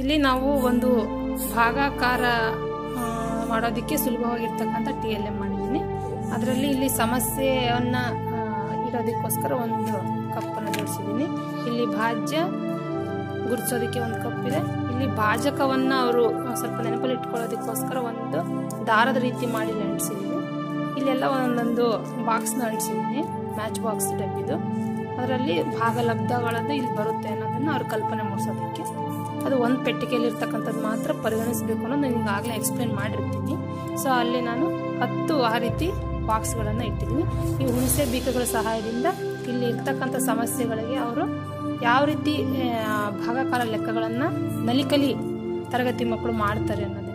ಇಲ್ಲಿ ನಾವು ಒಂದು ಭಾಗಾಕಾರ ಮಾಡೋದಕ್ಕೆ ಸುಲಭವಾಗಿರ್ತಕ್ಕಂಥ ಟಿ ಎಲ್ ಎಂ ಮಾಡಿದ್ದೀನಿ. ಅದರಲ್ಲಿ ಇಲ್ಲಿ ಸಮಸ್ಯೆಯನ್ನು ಇಡೋದಕ್ಕೋಸ್ಕರ ಒಂದು ಕಪ್ಪನ್ನು ಜೋಡಿಸಿದ್ದೀನಿ. ಇಲ್ಲಿ ಭಾಜ್ಯ ಗುರ್ಸೋದಕ್ಕೆ ಒಂದು ಕಪ್ ಇದೆ ಇಲ್ಲಿ ಭಾಜಕವನ್ನು ಅವರು ಸ್ವಲ್ಪ ನೆನಪಲ್ಲಿ ಇಟ್ಕೊಳ್ಳೋದಕ್ಕೋಸ್ಕರ ಒಂದು ದಾರದ ರೀತಿ ಮಾಡಿ ಅಂಟಿಸಿದ್ದೀನಿ ಇಲ್ಲೆಲ್ಲ ಒಂದೊಂದು ಬಾಕ್ಸ್ನ ಅಂಟಿಸಿದ್ದೀನಿ ಮ್ಯಾಚ್ ಬಾಕ್ಸ್ ಟೈಪ್ ಇದು. ಅದರಲ್ಲಿ ಭಾಗಲಬ್ಧಗಳದ್ದು ಇಲ್ಲಿ ಬರುತ್ತೆ ಅನ್ನೋದನ್ನ ಅವ್ರು ಕಲ್ಪನೆ ಮೂಡಿಸೋದಕ್ಕೆ. ಅದು ಒಂದು ಪೆಟ್ಟಿಗೆಯಲ್ಲಿ ಇರ್ತಕ್ಕಂಥದ್ದು ಮಾತ್ರ ಪರಿಗಣಿಸಬೇಕು ಅನ್ನೋದು ನಾನು ಈಗಾಗಲೇ ಎಕ್ಸ್ಪ್ಲೇನ್ ಮಾಡಿರ್ತೀನಿ. ಸೊ ಅಲ್ಲಿ ನಾನು ಹತ್ತು ಆ ರೀತಿ ಬಾಕ್ಸ್ಗಳನ್ನು ಇಟ್ಟಿದ್ದೀನಿ. ಈ ಹುಣಸೆ ಬೀಕಗಳ ಸಹಾಯದಿಂದ ಇಲ್ಲಿ ಇರ್ತಕ್ಕಂಥ ಸಮಸ್ಯೆಗಳಿಗೆ ಅವರು ಯಾವ ರೀತಿ ಭಾಗಕಾಲ ಭಾಗಾಕಾರ ಲೆಕ್ಕಗಳನ್ನು ನಲಿಕಲಿ ತರಗತಿ ಮಕ್ಕಳು ಮಾಡ್ತಾರೆ ಅನ್ನೋದನ್ನ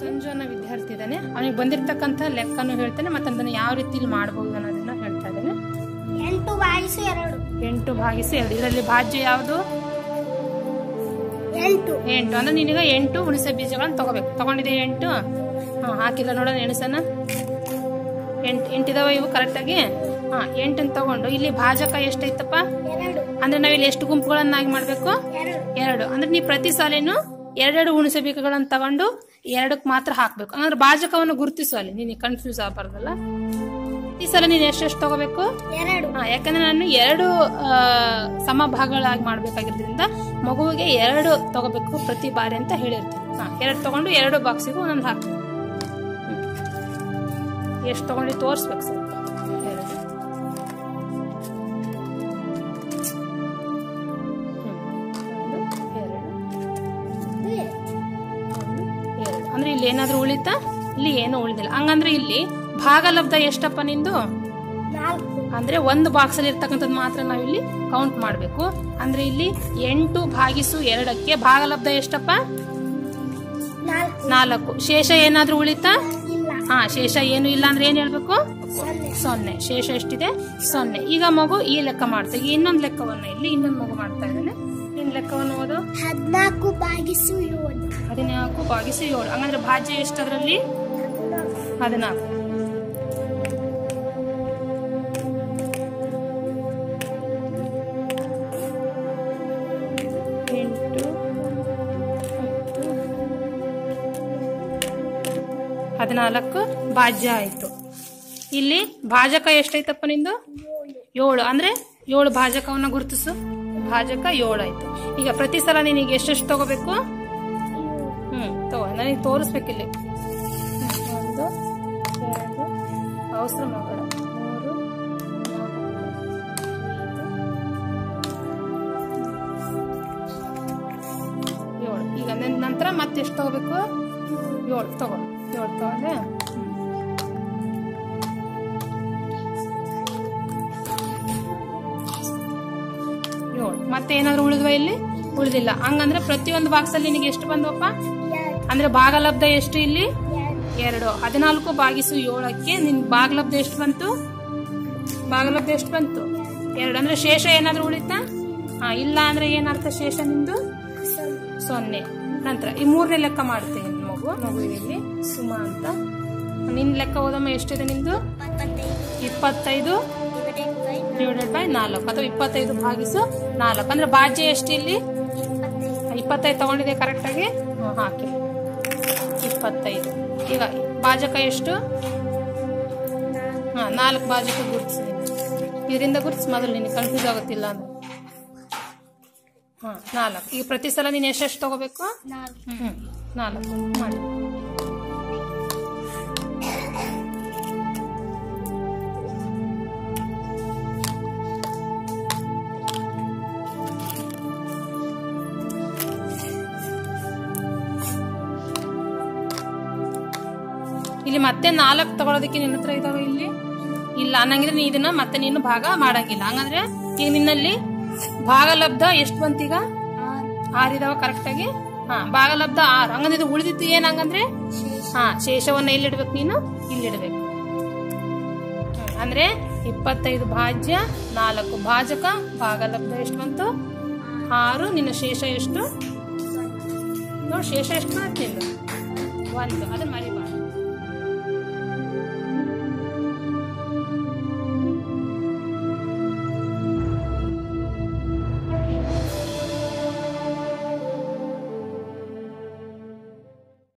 ಸಂಜು ಅನ್ನೋ ವಿದ್ಯಾರ್ಥಿ ಇದ್ದಾನೆ. ಅವನಿಗೆ ಬಂದಿರತಕ್ಕಂಥ ಲೆಕ್ಕನೂ ಹೇಳ್ತಾನೆ ಮತ್ತೆ ಅದನ್ನು ಯಾವ ರೀತಿಲಿ ಮಾಡ್ಬೋದು ಅನ್ನೋದನ್ನ ಹೇಳ್ತಾ ಇದ್ದಾನೆ. ಎಂಟು ಭಾಗಿಸು ಎರಡು. ಎಂಟು ಭಾಗಿಸು ಎರಡು. ಇದರಲ್ಲಿ ಭಾಜ್ಯ ಯಾವುದು? ಎಂಟು. ಎಂಟು. ಅಂದ್ರೆ ನೀನೀಗ ಎಂಟು ಹುಣಸೆ ಬೀಜಗಳನ್ನ ತಗೋಬೇಕು. ತಗೊಂಡಿದೆ ಎಂಟು? ಹಾಂ ಹಾಕಿಲ್ಲ ನೋಡೋಣ ಎಣಸನ ಎಂಟು ಎಂಟಿದಾವ ಇವು ಕರೆಕ್ಟಾಗಿ ಹಾಂ ಎಂಟನ್ನು ತಗೊಂಡು. ಇಲ್ಲಿ ಭಾಜಕ ಎಷ್ಟೈತಪ್ಪ? ಅಂದ್ರೆ ನಾವಿಲ್ಲಿ ಎಷ್ಟು ಗುಂಪುಗಳನ್ನಾಗಿ ಮಾಡಬೇಕು? ಎರಡು. ಎರಡು. ಅಂದ್ರೆ ನೀವು ಪ್ರತಿ ಸಾಲೇನು ಎರಡೆರಡು ಹುಣಸೆ ಬೀಜಗಳನ್ನು ತಗೊಂಡು ಎರಡಕ್ಕೆ ಮಾತ್ರ ಹಾಕ್ಬೇಕು. ಅಂದ್ರೆ ಭಾಜಕವನ್ನು ಗುರುತಿಸು ಅಲ್ಲಿ. ನೀನು ಕನ್ಫ್ಯೂಸ್ ಆಗಬಾರ್ದಲ್ಲ. ಈ ಸಲ ನೀನು ಎಷ್ಟೆಷ್ಟು ತಗೋಬೇಕು? ಹಾ ಯಾಕಂದ್ರೆ ನಾನು ಎರಡು ಸಮಭಾಗಗಳಾಗಿ ಮಾಡ್ಬೇಕಾಗಿರೋದ್ರಿಂದ ಮಗುವಿಗೆ ಎರಡು ತಗೋಬೇಕು ಪ್ರತಿ ಬಾರಿ ಅಂತ ಹೇಳಿರ್ತೀನಿ. ಹಾ ಎರಡು ತಗೊಂಡು ಎರಡು ಬಾಕ್ಸಿಗೂ ಒಂದೊಂದು ಹಾಕ್ತೀನಿ. ಎಷ್ಟು ತಗೊಂಡು ತೋರಿಸ್ಬೇಕು ಸರ್? ಅಂದ್ರೆ ಇಲ್ಲಿ ಏನಾದ್ರೂ ಉಳಿತಾ? ಇಲ್ಲಿ ಏನೂ ಉಳಿದಿಲ್ಲ. ಹಂಗಂದ್ರೆ ಇಲ್ಲಿ ಭಾಗಲಬ್ಧ ಎಷ್ಟಪ್ಪ ನಿಂದು? ಅಂದ್ರೆ ಒಂದು ಬಾಕ್ಸ್ ಅಲ್ಲಿ ಇರ್ತಕ್ಕಂಥದ್ದು ಮಾತ್ರ ನಾವಿಲ್ಲಿ ಕೌಂಟ್ ಮಾಡಬೇಕು. ಅಂದ್ರೆ ಇಲ್ಲಿ ಎಂಟು ಭಾಗಿಸು ಎರಡಕ್ಕೆ ಭಾಗಲಬ್ಧ ಎಷ್ಟಪ್ಪ? ನಾಲ್ಕು. ಶೇಷ ಏನಾದ್ರೂ ಉಳಿತಾ? ಹಾ ಶೇಷ ಏನು ಇಲ್ಲ ಅಂದ್ರೆ ಏನ್ ಹೇಳ್ಬೇಕು? ಸೊನ್ನೆ. ಶೇಷ ಎಷ್ಟಿದೆ? ಸೊನ್ನೆ. ಈಗ ಮಗು ಈ ಲೆಕ್ಕ ಮಾಡ್ತಾ ಈಗ ಇನ್ನೊಂದು ಲೆಕ್ಕವನ್ನ ಇಲ್ಲಿ ಇನ್ನೊಂದು ಮಗು ಮಾಡ್ತಾ ಇದ್ದಾನೆ. ಇನ್ನು ಲೆಕ್ಕವನ್ನು ಓದು? ಹದಿನಾಲ್ಕು ಭಾಗಿಸು ಏಳು. ಹದಿನಾಲ್ಕು ಭಾಗಿಸು ಏಳು. ಹಂಗಂದ್ರೆ ಭಾಜ್ಯ ಎಷ್ಟು ಅದರಲ್ಲಿ ಹದಿನಾಲ್ಕು. ಹದಿನಾಲ್ಕು ಭಾಜ್ಯ ಆಯ್ತು. ಇಲ್ಲಿ ಭಾಜಕ ಎಷ್ಟೈತಪ್ಪ ನಿಂದು? ಏಳು. ಅಂದ್ರೆ ಏಳು ಭಾಜಕವನ್ನ ಗುರುತಿಸು. ಭಾಜಕ ಏಳು ಆಯ್ತು. ಈಗ ಪ್ರತಿ ಸಲ ನಿನಗೆ ಎಷ್ಟೆಷ್ಟು ತಗೋಬೇಕು? ಹ್ಮ್, ತಗೋ. ನನಗೆ ತೋರಿಸ್ಬೇಕಿಲ್ಲಿ. ಒಂದು, ಎರಡು, ಅವಸರ ಏಳು. ಈಗ ನಂತರ ಮತ್ತೆ ಎಷ್ಟು ತಗೋಬೇಕು? ಏಳು ತಗೋ ಏಳು ತಗೊಂಡೆ. ಏಳು ಮತ್ತೆ ಏನಾದ್ರು ಉಳಿದ್ವಾ ಇಲ್ಲಿ? ಉಳಿದಿಲ್ಲ. ಹಂಗಂದ್ರೆ ಪ್ರತಿಯೊಂದು ಬಾಕ್ಸ್ ಅಲ್ಲಿ ನಿನಗೆ ಎಷ್ಟು ಬಂದವಪ್ಪ? ಅಂದ್ರೆ ಭಾಗಲಬ್ಧ ಎಷ್ಟು ಇಲ್ಲಿ? ಎರಡು. ಹದಿನಾಲ್ಕು ಬಾಗಿಸು ಏಳಕ್ಕೆ ನಿನ್ ಭಾಗಲಬ್ಧ ಎಷ್ಟು ಬಂತು? ಭಾಗಲಬ್ಧ ಎಷ್ಟು ಬಂತು? ಎರಡು. ಅಂದ್ರೆ ಶೇಷ ಏನಾದ್ರು ಉಳಿತಾ? ಹಾ, ಇಲ್ಲ ಅಂದ್ರೆ ಏನರ್ಥ ಶೇಷ ನಿಂದು? ಸೊನ್ನೆ. ನಂತರ ಈ ಮೂರನೇ ಲೆಕ್ಕ ಮಾಡ್ತೀನಿ. ಮಗು ಮಗು ಇಲ್ಲಿ ಸುಮಾ ಅಂತ. ನಿನ್ ಲೆಕ್ಕ ಓದಮ್ಮ ಎಷ್ಟಿದೆ ನಿಂದು? ಇಪ್ಪತ್ತೈದು. ಡಿವೈಡೆಡ್ ಬೈ ನಾಲ್ಕು. ಅಥವಾ ಇಪ್ಪತ್ತೈದು ಭಾಗಿಸು ನಾಲ್ಕು. ಅಂದ್ರೆ ಬಾಜಿ ಎಷ್ಟು ಇಲ್ಲಿ? ಇಪ್ಪತ್ತೈದು. ತಗೊಂಡಿದೆ ಕರೆಕ್ಟಾಗಿ ಹಾಕಿ. ಇಪ್ಪತ್ತೈದು. ಈಗ ಬಾಜಕ ಎಷ್ಟು? ಹಾ ನಾಲ್ಕು ಬಾಜಕ ಗುರ್ತಿಸಿ ಇದರಿಂದ ಗುರುತಿಸಿ ಮೊದಲು ನಿನಗೆ ಕನ್ಫ್ಯೂಸ್ ಆಗುತ್ತಿಲ್ಲ ಅಂದ್ರೆ ಹಾ ನಾಲ್ಕು. ಈಗ ಪ್ರತಿ ಸಲ ನೀನು ಎಷ್ಟೆಷ್ಟು ತಗೋಬೇಕು? ಹ್ಮ್. ನಾಲ್ಕು ಮಾಡಿ. ಇಲ್ಲಿ ಮತ್ತೆ ನಾಲ್ಕು ತಗೊಳೋದಕ್ಕೆ ನಿನ್ನ ಹತ್ರ ಇದಾವೆ ಇಲ್ಲಿ? ಇಲ್ಲ ಅನ್ನಂಗಿದ್ರೆ ನೀ ಇದನ್ನ ಮತ್ತೆ ನೀನು ಭಾಗ ಮಾಡಂಗಿಲ್ಲ. ಹಂಗಂದ್ರೆ ಈಗ ನಿನ್ನಲ್ಲಿ ಭಾಗಲಬ್ಧ ಎಷ್ಟು ಬಂತೀಗ ಆರು. ಆರಿದಾವ ಕರೆಕ್ಟ್ ಆಗಿ? ಹಾ ಭಾಗಲಬ್ಧ ಆರು. ಹಂಗಂದ್ರೆ ಇದು ಉಳಿದಿತ್ತು ಏನ್ ಹಂಗಂದ್ರೆ? ಹಾ, ಶೇಷವನ್ನ ಎಲ್ಲಿಡ್ಬೇಕು ನೀನು? ಇಲ್ಲಿಡ್ಬೇಕು. ಅಂದ್ರೆ ಇಪ್ಪತ್ತೈದು ಭಾಜ್ಯ, ನಾಲ್ಕು ಭಾಜಕ ಭಾಗಲಬ್ಧ ಎಷ್ಟು ಬಂತು? ಆರು. ನಿನ್ನ ಶೇಷ ಎಷ್ಟು? ನೋಡಿ ಶೇಷ ಎಷ್ಟು ಮಾಡ್ತೀನಿ ಒಂದು. ಅದನ್ನ ಮರಿಬಾರ್ದು.